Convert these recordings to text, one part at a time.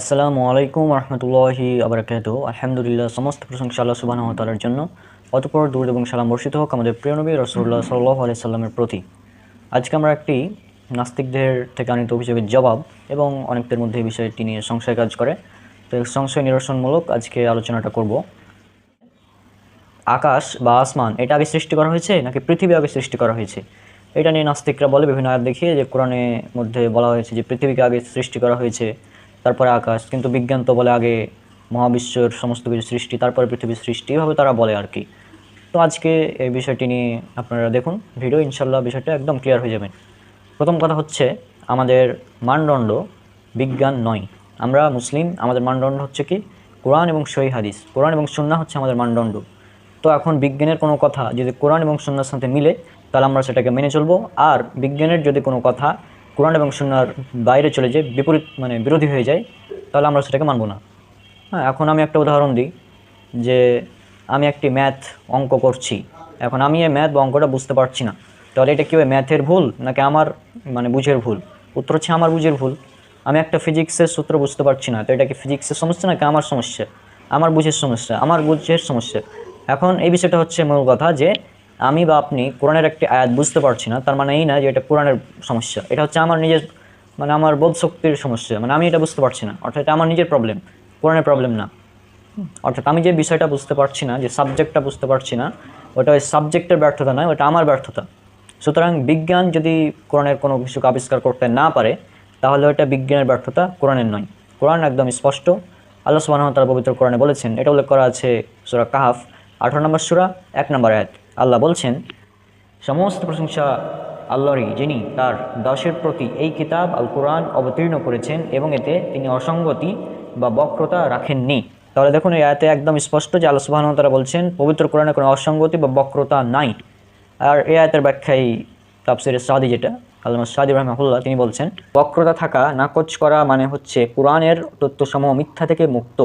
আসসালামু আলাইকুম রহমতুল্লাহি আবরাকাত। আলহামদুলিল্লাহ, সমস্ত প্রশংসা আল্লাহ সুবাহ তালার জন্য। অতপর দূর এবং সালাম বর্ষিত হোক আমাদের প্রিয় নবী রসুল্লাহ সাল্লাহ আলি সাল্লামের প্রতি। আজকে আমরা একটি নাস্তিকদের থেকে আনিত অভিযোগের জবাব এবং অনেকদের মধ্যে এই বিষয়টি নিয়ে সংশয় কাজ করে। তো সংশয় নিরসনমূলক আজকে আলোচনাটা করব। আকাশ বা আসমান, এটা আগে সৃষ্টি করা হয়েছে নাকি পৃথিবী আগে সৃষ্টি করা হয়েছে? এটা নিয়ে নাস্তিকরা বলে বিভিন্ন আয়াত দেখিয়ে যে কোরআনে মধ্যে বলা হয়েছে যে পৃথিবীকে আগে সৃষ্টি করা হয়েছে। তারপরে আকাশ, কিন্তু বিজ্ঞান তো বলে আগে মহাবিশ্বের সমস্ত কিছু সৃষ্টি, তারপরে পৃথিবীর সৃষ্টি, এভাবে তারা বলে আর কি। তো আজকে এই বিষয়টি নিয়ে আপনারা দেখুন, ভিডিও ইনশাল্লাহ বিষয়টা একদম ক্লিয়ার হয়ে যাবে। প্রথম কথা হচ্ছে, আমাদের মানদণ্ড বিজ্ঞান নয়। আমরা মুসলিম, আমাদের মানদণ্ড হচ্ছে কি? কোরআন এবং সহি হাদিস। কোরআন এবং সুন্নাহ হচ্ছে আমাদের মানদণ্ড। তো এখন বিজ্ঞানের কোনো কথা যদি কোরআন এবং সুন্নার সাথে মিলে, তাহলে আমরা সেটাকে মেনে চলবো। আর বিজ্ঞানের যদি কোনো কথা কোরআন এবং সুন্নার বাইরে চলে যায়, বিপরীত মানে বিরোধী হয়ে যায়, তাহলে আমরা সেটাকে মানবো না। হ্যাঁ এখন আমি একটা উদাহরণ দিই যে আমি একটি ম্যাথ অঙ্ক করছি। এখন আমি এই ম্যাথ বা অঙ্কটা বুঝতে পারছি না। তাহলে এটা কি ওই ম্যাথের ভুল নাকি আমার মানে বুঝের ভুল? উত্তর হচ্ছে আমার বুঝের ভুল। আমি একটা ফিজিক্সের সূত্র বুঝতে পারছি না, তো এটা কি ফিজিক্সের সমস্যা নাকি আমার সমস্যা? আমার বুঝের সমস্যা, আমার বুঝের সমস্যা। এখন এই বিষয়টা হচ্ছে মূল কথা যে আমি বা আপনি কোরআনের একটি আয়াত বুঝতে পারছি না, তার মানে এই না যে এটা কোরআনের সমস্যা। এটা হচ্ছে আমার নিজের মানে আমার বোধ শক্তির সমস্যা মানে আমি এটা বুঝতে পারছি না। অর্থাৎ এটা আমার নিজের প্রবলেম কোরআনের প্রবলেম না। অর্থাৎ আমি যে বিষয়টা বুঝতে পারছি না, যে সাবজেক্টটা বুঝতে পারছি না, ওটা ওই সাবজেক্টের ব্যর্থতা নয়, ওটা আমার ব্যর্থতা। সুতরাং বিজ্ঞান যদি কোরআনের কোনো কিছুকে আবিষ্কার করতে না পারে, তাহলে ওটা বিজ্ঞানের ব্যর্থতা কোরআনের নয়। কোরআন একদম স্পষ্ট। আল্লাহ সুবাহ তারা পবিত্র কোরআনে বলেছেন, এটা উল্লেখ করা আছে সুরা কাহাফ, আঠারো নম্বর সুরা, এক নম্বর আয়াত। আল্লাহ বলছেন, সমস্ত প্রশংসা আল্লাহরই, যিনি তার দাসের প্রতি এই কিতাব আল কোরআন অবতীর্ণ করেছেন এবং এতে তিনি অসঙ্গতি বা বক্রতা রাখেননি। তাহলে দেখুন, এই আয়তে একদম স্পষ্ট যে আল্লাহ সুবাহ তারা বলছেন, পবিত্র কোরআনে কোনো অসঙ্গতি বা বক্রতা নাই। আর এই আয়তের ব্যাখ্যায় তাপসির সাদি যেটা আল্লাহ সাদি রহমাহুল্লাহ তিনি বলছেন, বক্রতা থাকা, নাকচ করা মানে হচ্ছে কোরআনের তথ্যসমূহ মিথ্যা থেকে মুক্ত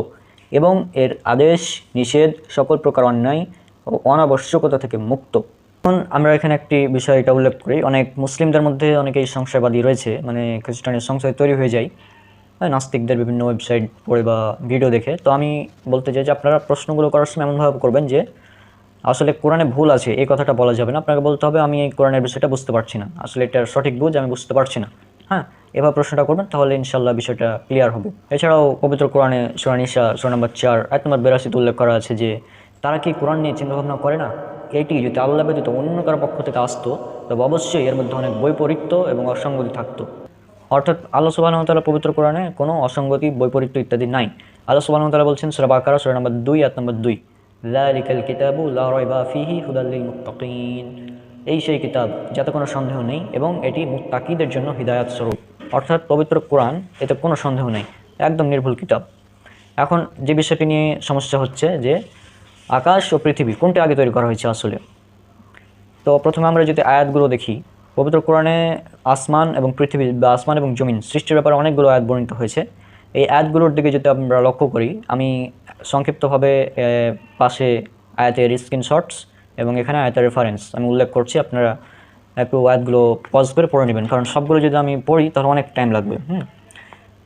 এবং এর আদেশ, নিষেধ, সকল প্রকার অন্যায় ও অনাবশ্যকতা থেকে মুক্ত। এখন আমরা এখানে একটি বিষয় এটা উল্লেখ করি। অনেক মুসলিমদের মধ্যে অনেকেই সংশয়বাদী রয়েছে মানে খ্রিস্টানের সংশয় তৈরি হয়ে যায়। হ্যাঁ, নাস্তিকদের বিভিন্ন ওয়েবসাইট পড়ে বা ভিডিও দেখে। তো আমি বলতে চাই যে আপনারা প্রশ্নগুলো করার সময় এমনভাবে করবেন যে আসলে কোরআনে ভুল আছে এই কথাটা বলা যাবে না। আপনাকে বলতে হবে আমি এই কোরআনের বিষয়টা বুঝতে পারছি না। আসলে এটার সঠিক বুঝ আমি বুঝতে পারছি না। হ্যাঁ এবার প্রশ্নটা করবেন তাহলে ইনশাল্লাহ বিষয়টা ক্লিয়ার হবে। এছাড়াও পবিত্র কোরআনে সুরানিশা সুরা নম্বর চার এক নম্বর বেরাশিতে উল্লেখ করা আছে যে তারা কি কোরআন নিয়ে চিন্তাভাবনা করে না? এটি যদি আল্লাহ ব্যতীত অন্য কারও পক্ষ থেকে আসতো, তবে অবশ্যই এর মধ্যে অনেক বৈপরীত্য এবং অসঙ্গতি থাকতো। অর্থাৎ আল্লাহ সুবাহ তালা পবিত্র কোরআনে কোনো অসঙ্গতি, বৈপরীত্য ইত্যাদি নাই। আল্লাহ সুবাহ তালা বলছেন, সুরা বাকারা, সুরা নম্বর দুই আট নম্বর দুই। লালিকাল কিতাবু লা রাইবা ফিহি হুদাল্লিল মুত্তাকিন। এই সেই কিতাব, যাতে কোনো সন্দেহ নেই এবং এটি মুত্তাকিদের জন্য হিদায়াত স্বরূপ। অর্থাৎ পবিত্র কোরআন, এতে কোনো সন্দেহ নেই। একদম নির্ভুল কিতাব। এখন যে বিষয়টি নিয়ে সমস্যা হচ্ছে যে আকাশ ও পৃথিবী কোনটা আগে তৈরি করা হয়েছে আসলে? তো প্রথমে আমরা যদি আয়াতগুলো দেখি, পবিত্র কোরআনে আসমান এবং পৃথিবী বা আসমান এবং জমিন সৃষ্টির ব্যাপারে অনেকগুলো আয়াত বর্ণিত হয়েছে। এই আয়াতগুলোর দিকে যদি আমরা লক্ষ্য করি, আমি সংক্ষিপ্তভাবে পাশে আয়াতের স্ক্রিনশটস এবং এখানে আয়াতের রেফারেন্স আমি উল্লেখ করছি। আপনারা একটু আয়াতগুলো পজ করে পড়ে নেবেন, কারণ সবগুলো যদি আমি পড়ি, তাহলে অনেক টাইম লাগবে, হুম।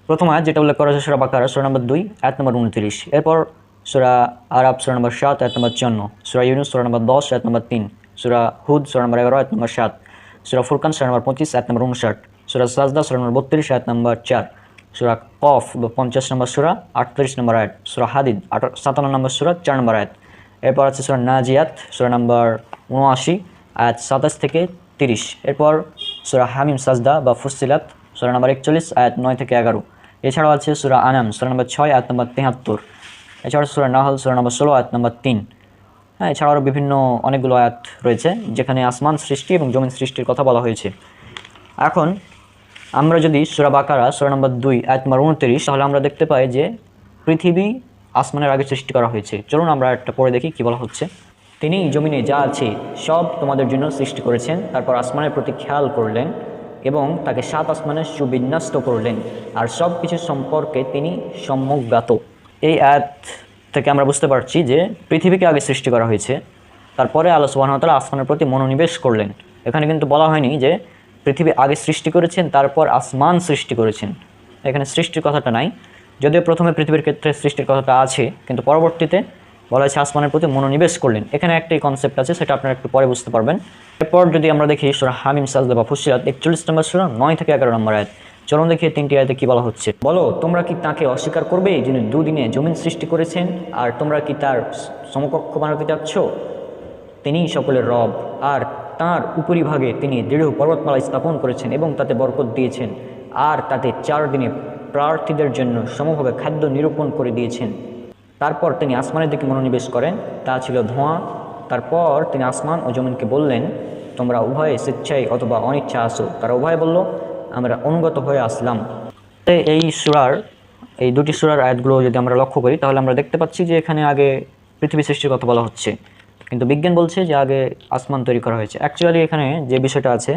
প্রথম আয়াত যেটা উল্লেখ করা হয়েছে সেটা বাকারা, সুরা নম্বর দুই, আয়াত নম্বর উনত্রিশ। এরপর সুরা আরব সুরা নম্বর সাত এক নম্বর চুয়ান্ন সুরা ইউনুস সুরা নম্বর দশ আয়াত নম্বর তিন সুরা হুদ সুরা নম্বর এগারো এক নম্বর সাত সুরা ফুরকান সুরা নম্বর পঁচিশ এক নম্বর উনষাট সুরা সাজদা সুরা নম্বর বত্রিশ আয়াত নম্বর চার সুরা কফ পঞ্চাশ নম্বর সুরা আটত্রিশ নম্বর আয়াত সুরা হাদিদ আট সাতান্ন নম্বর সুরা চার নম্বর আয়াত এরপর আছে সুরা নাজিয়াত সুরা নম্বর উনআশি আয়াত সাতাশ থেকে তিরিশ এরপর সুরা হামিম সাজদা বা ফুসিলাত সুরা নম্বর একচল্লিশ আয়াত নয় থেকে এগারো এছাড়াও আছে সুরা আনাম সুরা নম্বর ছয় আয়াত নম্বর তেহাত্তর এছাড়া সুরা নাহল, সুরা নম্বর ষোলো, আয়াত নম্বর তিন। হ্যাঁ এছাড়া আরও বিভিন্ন অনেকগুলো আয়াত রয়েছে, যেখানে আসমান সৃষ্টি এবং জমিন সৃষ্টির কথা বলা হয়েছে। এখন আমরা যদি সুরা বাকারা, সুরা নম্বর দুই, আয়াত নম্বর উনত্রিশ, তাহলে আমরা দেখতে পাই যে পৃথিবী আসমানের আগে সৃষ্টি করা হয়েছে। চলুন আমরা একটা পরে দেখি কি বলা হচ্ছে। তিনি জমিনে যা আছে সব তোমাদের জন্য সৃষ্টি করেছেন, তারপর আসমানের প্রতি খেয়াল করলেন এবং তাকে সাত আসমানে সুবিন্যস্ত করলেন। আর সব কিছু সম্পর্কে তিনি সম্যজ্ঞাত এই আয়াত থেকে আমরা বুঝতে পারছি যে পৃথিবীকে আগে সৃষ্টি করা হয়েছে, তারপরে আল্লাহ সুবাহতালা আসমানের প্রতি মনোনিবেশ করলেন। এখানে কিন্তু বলা হয়নি যে পৃথিবী আগে সৃষ্টি করেছেন, তারপর আসমান সৃষ্টি করেছেন। এখানে সৃষ্টির কথাটা নাই। যদিও প্রথমে পৃথিবীর ক্ষেত্রে সৃষ্টির কথাটা আছে, কিন্তু পরবর্তীতে বলা হয়েছে আসমানের প্রতি মনোনিবেশ করলেন। এখানে একটাই কনসেপ্ট আছে, সেটা আপনারা একটু পরে বুঝতে পারবেন। এরপর যদি আমরা দেখি সুরা হামিম সাজদা বা ফুসিরাত একচল্লিশ নম্বর সুরা, নয় থেকে এগারো নম্বর আয়াত। চলুন দেখি তিনটি আয়াতে কি বলা হচ্ছে। বলো, তোমরা কি তাকে অস্বীকার করবে যিনি দুদিনে জমিন সৃষ্টি করেছেন, আর তোমরা কি তার সমকক্ষ বানাতে চাচ্ছ তিনিই সকলের রব, আর তার উপরিভাগে তিনি দৃঢ় পর্বতমালা স্থাপন করেছেন এবং তাতে বরকত দিয়েছেন, আর তাতে চার দিনে প্রার্থীদের জন্য সমভাবে খাদ্য নিরূপণ করে দিয়েছেন। তারপর তিনি আসমানের দিকে মনোনিবেশ করেন, তা ছিল ধোঁয়া। তারপর তিনি আসমান ও জমিনকে বললেন, তোমরা উভয়ে স্বেচ্ছায় অথবা অনিচ্ছা আসো তারা উভয় বলল আমরা অনুগত হয়ে আসলাম। তো এই সুরার, এই দুটি সুরার আয়াতগুলো যদি আমরা লক্ষ্য করি, তাহলে আমরা দেখতে পাচ্ছি যে এখানে আগে পৃথিবী সৃষ্টির কথা বলা হচ্ছে। কিন্তু বিজ্ঞান বলছে যে আগে আসমান তৈরি করা হয়েছে। অ্যাকচুয়ালি এখানে যে বিষয়টা আছে